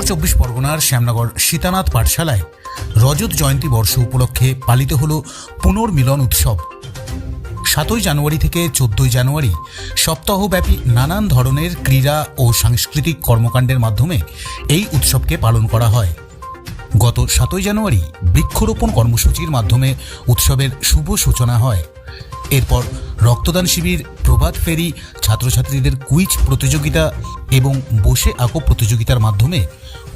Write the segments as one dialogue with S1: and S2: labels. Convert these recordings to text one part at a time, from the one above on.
S1: উত্তর চব্বিশ পরগনার শ্যামনগর সীতানাথ পাঠশালায় রজত জয়ন্তী বর্ষ উপলক্ষে পালিত হল পুনর্মিলন উৎসব। সাতই জানুয়ারি থেকে চোদ্দই জানুয়ারি সপ্তাহব্যাপী নানান ধরনের ক্রীড়া ও সাংস্কৃতিক কর্মকাণ্ডের মাধ্যমে এই উৎসবকে পালন করা হয়। গত সাতই জানুয়ারি বৃক্ষরোপণ কর্মসূচির মাধ্যমে উৎসবের শুভ সূচনা হয়। এরপর রক্তদান শিবির, প্রভাত ফেরি, ছাত্রছাত্রীদের কুইজ প্রতিযোগিতা এবং বসে আঁকো প্রতিযোগিতার মাধ্যমে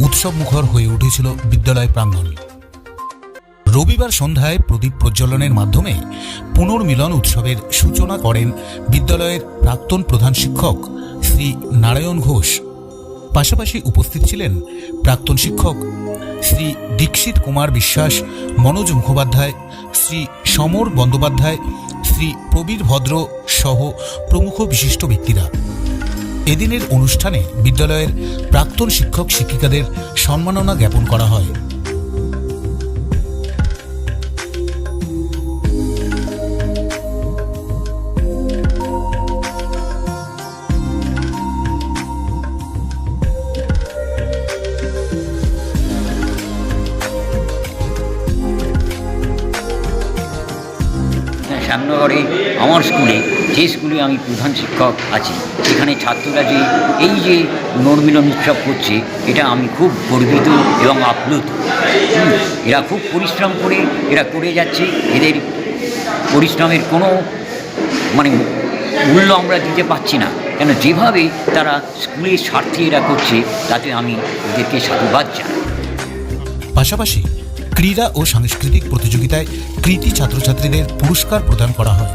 S1: উৎসব মুখর হয়ে উঠেছিল বিদ্যালয় প্রাঙ্গণ। রবিবার সন্ধ্যায় প্রদীপ প্রজ্বলনের মাধ্যমে পুনর্মিলন উৎসবের সূচনা করেন বিদ্যালয়ের প্রাক্তন প্রধান শিক্ষক শ্রী নারায়ণ ঘোষ। পাশাপাশি উপস্থিত ছিলেন প্রাক্তন শিক্ষক শ্রী দীক্ষিত কুমার বিশ্বাস, মনোজ মুখোপাধ্যায়, শ্রী সমর বন্দ্যোপাধ্যায়, শ্রী প্রবীর ভদ্র সহ প্রমুখ বিশিষ্ট ব্যক্তিরা। এদিনের অনুষ্ঠানে বিদ্যালয়ের প্রাক্তন শিক্ষক শিক্ষিকাদের সম্মাননা জ্ঞাপন করা হয়।
S2: শ্যামনগরে আমার স্কুলে, যে স্কুলে আমি প্রধান শিক্ষক আছি, সেখানে ছাত্ররা যে এই যে নর্মিলন উৎসব করছে, এটা আমি খুব গর্বিত এবং আপ্লুত। এরা খুব পরিশ্রম করে, এরা করে যাচ্ছে, এদের পরিশ্রমের কোনো মানে মূল্য আমরা দিতে পারছি না। কেন যেভাবে তারা স্কুলের স্বার্থে এরা করছে, তাতে আমি এদেরকে সাধুবাদ জানাই।
S1: পাশাপাশি ক্রীড়া ও সাংস্কৃতিক প্রতিযোগিতায় কৃতি ছাত্রছাত্রীদের পুরস্কার প্রদান করা হয়।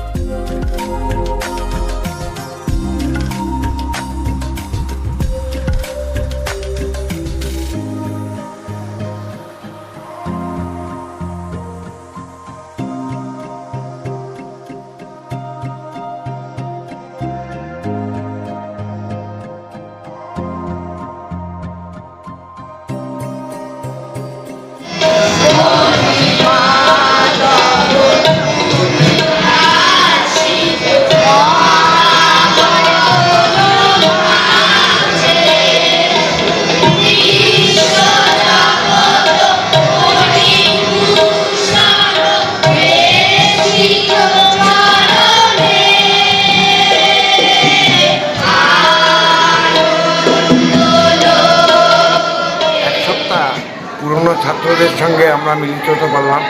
S3: পুরনো ছাত্রদের সঙ্গে আমরা মিলিত হতে পারলাম।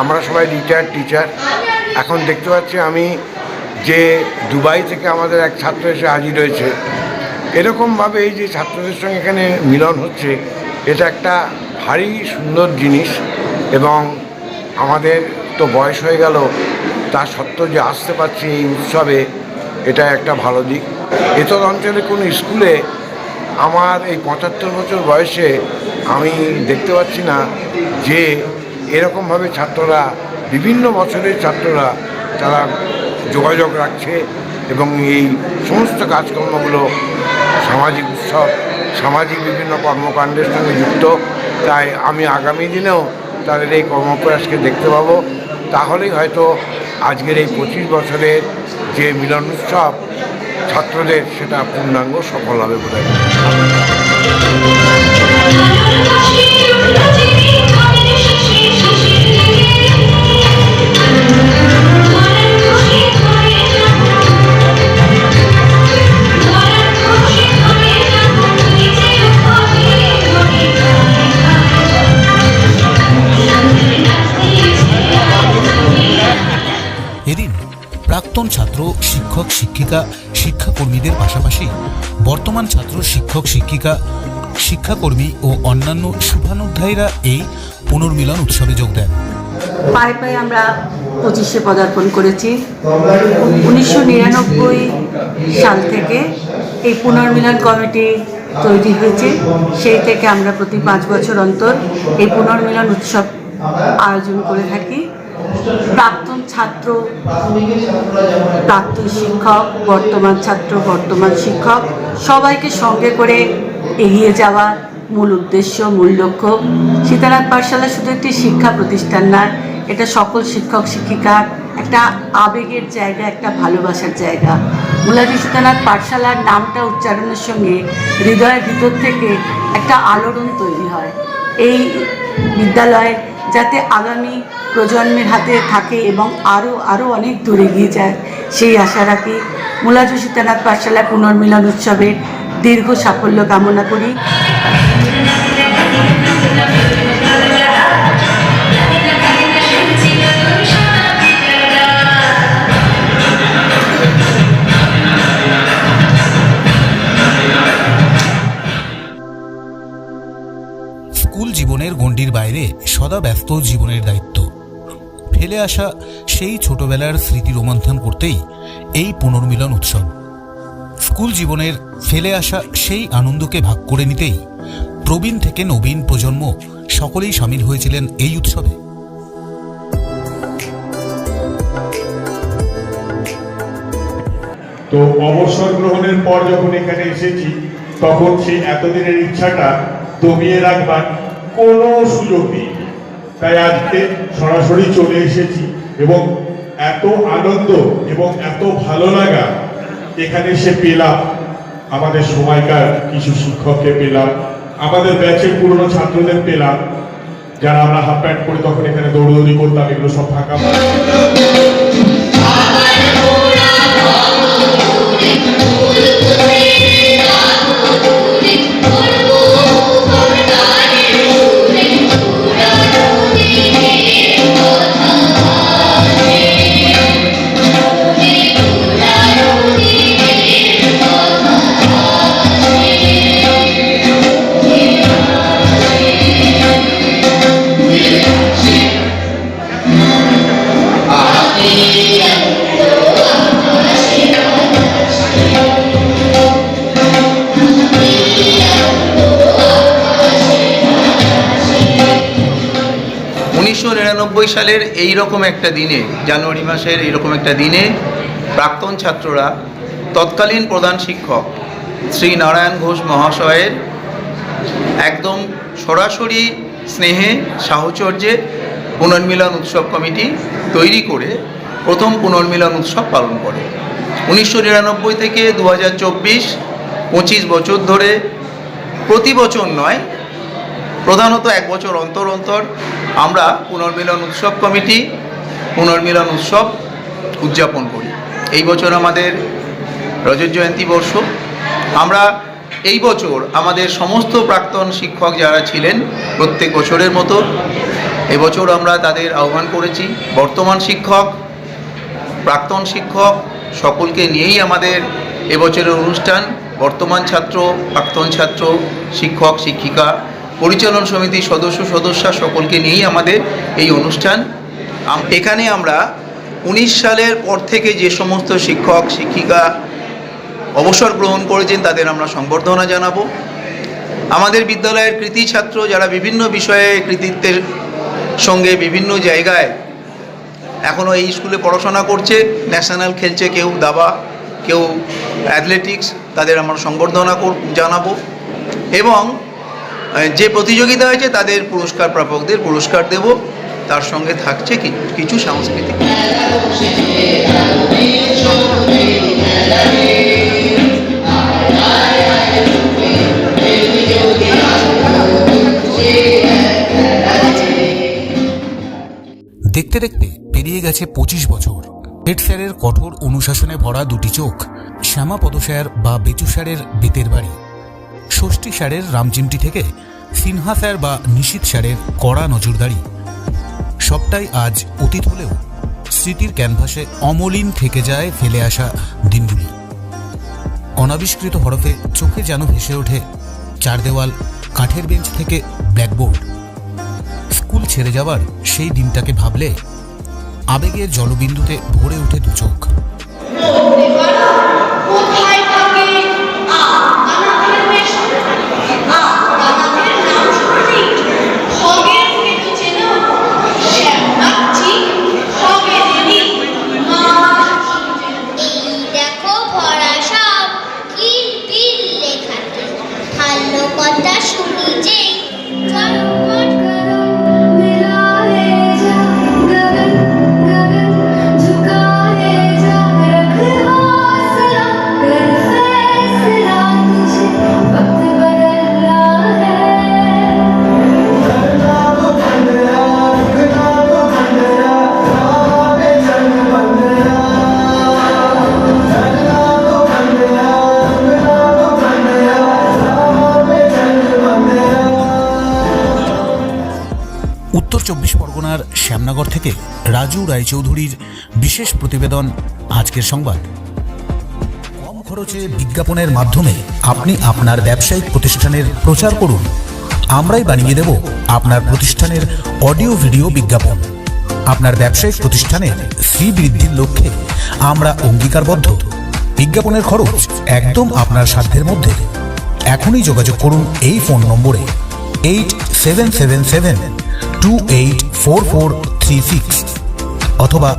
S3: আমরা সবাই রিটায়ার্ড টিচার এখন দেখতে পাচ্ছি আমি যে দুবাই থেকে আমাদের এক ছাত্র এসে হাজির হয়েছে। এরকমভাবে এই যে ছাত্রদের সঙ্গে এখানে মিলন হচ্ছে, এটা একটা ভারী সুন্দর জিনিস এবং আমাদের তো বয়স হয়ে গেল, তা সত্ত্বেও যে আসতে পারছি এই উৎসবে, এটা একটা ভালো দিক। এতদ অঞ্চলে কোনো স্কুলে আমার এই পঁচাত্তর বছর বয়সে আমি দেখতে পাচ্ছি না যে এরকমভাবে ছাত্ররা, বিভিন্ন বছরের ছাত্ররা তারা যোগাযোগ রাখছে এবং এই সমস্ত কাজকর্মগুলো সামাজিক উৎসব, সামাজিক বিভিন্ন কর্মকাণ্ডের সঙ্গে যুক্ত। তাই আমি আগামী দিনেও তাদের এই কর্মপ্রয়াসকে দেখতে পাবো। তাহলেই হয়তো আজকের এই পঁচিশ বছরের যে মিলন উৎসব, ছাত্রদের সেটা পূর্ণাঙ্গ সফল হবে বলে।
S1: প্রাক্তন ছাত্র, শিক্ষক, শিক্ষিকা, শিক্ষাকর্মীদের পাশাপাশি বর্তমান ছাত্র, শিক্ষক, শিক্ষিকা, শিক্ষাকর্মী ও অন্যান্য শুভানুধ্যায়ীরা এই পুনর্মিলন উৎসবে যোগ দেন।
S4: পায়ে পায়ে আমরা পঁচিশে পদার্পণ করেছি। উনিশশো নিরানব্বই সাল থেকে এই পুনর্মিলন কমিটি তৈরি হয়েছে। সেই থেকে আমরা প্রতি পাঁচ বছর অন্তর এই পুনর্মিলন উৎসব আয়োজন করে থাকি। প্রাক্তন ছাত্র, প্রাক্তন শিক্ষক, বর্তমান ছাত্র, বর্তমান শিক্ষক, সবাইকে সঙ্গে করে এগিয়ে যাওয়া মূল উদ্দেশ্য, মূল লক্ষ্য। সীতারাম পাঠশালা শুধু একটি শিক্ষা প্রতিষ্ঠান না, এটা সকল শিক্ষক, শিক্ষিকার একটা আবেগের জায়গা, একটা ভালোবাসার জায়গা। মুলাজি সীতানাথ পাঠশালার নামটা উচ্চারণের সঙ্গে হৃদয়ের ভিতর থেকে একটা আলোড়ন তৈরি হয়। এই বিদ্যালয় যাতে আগামী প্রজন্মের হাতে থাকে এবং আরও আরও অনেক দূরে গিয়ে যায়। সেই আশা রাখি মুলাজু সীতানাথ পাঠশালা পুনর্মিলন উৎসবের দীর্ঘ সাফল্য কামনা করি।
S1: জীবনের গণ্ডির বাইরে সদা ব্যস্ত জীবনের দায়িত্ব। ফেলে আসা সেই ছোটবেলার স্মৃতি রোমন্থন করতেই এই পুনর্মিলন উৎসব। স্কুল জীবনের ফেলে আসা সেই আনন্দকে ভাগ করে নিতেই প্রবীণ থেকে নবীন প্রজন্ম সকলেই সামিল হয়েছিলেন এই উৎসবে।
S5: তো অবসর গ্রহণের পর যখন এখানে এসেছি, তখন সেই এতদিনের ইচ্ছাটা দমিয়ে রাখবার কোনো সুযোগ নেই তাই আজকে সরাসরি চলে এসেছি এবং এত আনন্দ এবং এত ভালো লাগা এখানে সে পেলাম আমাদের সময়কার কিছু শিক্ষককে পেলাম আমাদের ব্যাচের পুরনো ছাত্রদের পেলাম যারা আমরা হাফ প্যান্ট পরে তখন এখানে দৌড়দৌড়ি করতাম এগুলো সব ফাঁকা।
S6: উনিশশো নিরানব্বই সালের এই রকম একটা দিনে, জানুয়ারি মাসের এইরকম একটা দিনে প্রাক্তন ছাত্ররা, তৎকালীন প্রধান শিক্ষক শ্রী নারায়ণ ঘোষ মহাশয়ের একদম সরাসরি স্নেহে, সাহচর্যে পুনর্মিলন উৎসব কমিটি তৈরি করে প্রথম পুনর্মিলন উৎসব পালন করে। উনিশশো নিরানব্বই থেকে দু হাজার চব্বিশ, পঁচিশ বছর ধরে প্রতি বছর নয়, প্রধানত এক বছর অন্তর অন্তর আমরা পুনর্মিলন উৎসব কমিটি পুনর্মিলন উৎসব উদযাপন করি। এই বছর আমাদের রজত জয়ন্তী বর্ষ। আমরা এই বছর আমাদের সমস্ত প্রাক্তন শিক্ষক যারা ছিলেন প্রত্যেক বছরের মতো এবছর আমরা তাদের আহ্বান করেছি, বর্তমান শিক্ষক, প্রাক্তন শিক্ষক সকলকে নিয়েই আমাদের এবছরের অনুষ্ঠান। বর্তমান ছাত্র, প্রাক্তন ছাত্র, শিক্ষক, শিক্ষিকা পরিচালন সমিতির সদস্য, সদস্যা সকলকে নিয়েই আমাদের এই অনুষ্ঠান। এখানে আমরা উনিশ সালের পর থেকে যে সমস্ত শিক্ষক, শিক্ষিকা অবসর গ্রহণ করেছেন, তাদের আমরা সংবর্ধনা জানাব। আমাদের বিদ্যালয়ের কৃতি ছাত্র যারা বিভিন্ন বিষয়ে কৃতিত্বের সঙ্গে বিভিন্ন জায়গায় এখনও এই স্কুলে পড়াশোনা করছে, ন্যাশনাল খেলছে, কেউ দাবা, কেউ অ্যাথলেটিক্স তাদের আমরা সংবর্ধনা জানাব। এবং যে প্রতিযোগিতা হয়েছে, তাদের পুরস্কার প্রাপকদের পুরস্কার দেব। তার সঙ্গে থাকছে কিছু সাংস্কৃতিক।
S1: দেখতে দেখতে পেরিয়ে গেছে পঁচিশ বছর। হেড স্যারের কঠোর অনুশাসনে ভরা দুটি চোখ, শ্যামা স্যার বা বেচু স্যারের বেতের বাড়ি। ষষ্ঠী স্যারের রামচিমটি থেকে সিনহা স্যার বা নিশীত স্যারের কড়া নজরদারি। সবটাই আজ অতীত হলেও স্মৃতির ক্যানভাসে অমলিন থেকে যায় ফেলে আসা দিনগুলি। অনাবিষ্কৃত হরফে চোখে যেন ভেসে ওঠে চার দেওয়াল কাঠের বেঞ্চ থেকে ব্ল্যাকবোর্ড। স্কুল ছেড়ে যাবার সেই দিনটাকে ভাবলে আবেগের জলবিন্দুতে ভরে ওঠে দু চোখ চব্বিশ পরগনার শ্যামনগর থেকে রাজু রায়চৌধুরীর বিশেষ প্রতিবেদন আজকের সংবাদ। কম খরচে বিজ্ঞাপনের মাধ্যমে আপনি আপনার ব্যবসায়িক প্রতিষ্ঠানের প্রচার করুন। আমরাই বানিয়ে দেব আপনার প্রতিষ্ঠানের অডিও ভিডিও বিজ্ঞাপন। আপনার ব্যবসায়িক প্রতিষ্ঠানের শ্রী বৃদ্ধির লক্ষ্যে আমরা অঙ্গীকারবদ্ধ। বিজ্ঞাপনের খরচ একদম আপনার সাধ্যের মধ্যে। এখনই যোগাযোগ করুন এই ফোন নম্বরে। Eight seven seven seven two eight four four three six অথবা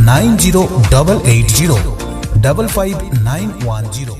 S1: nine zero double eight zero double five nine one zero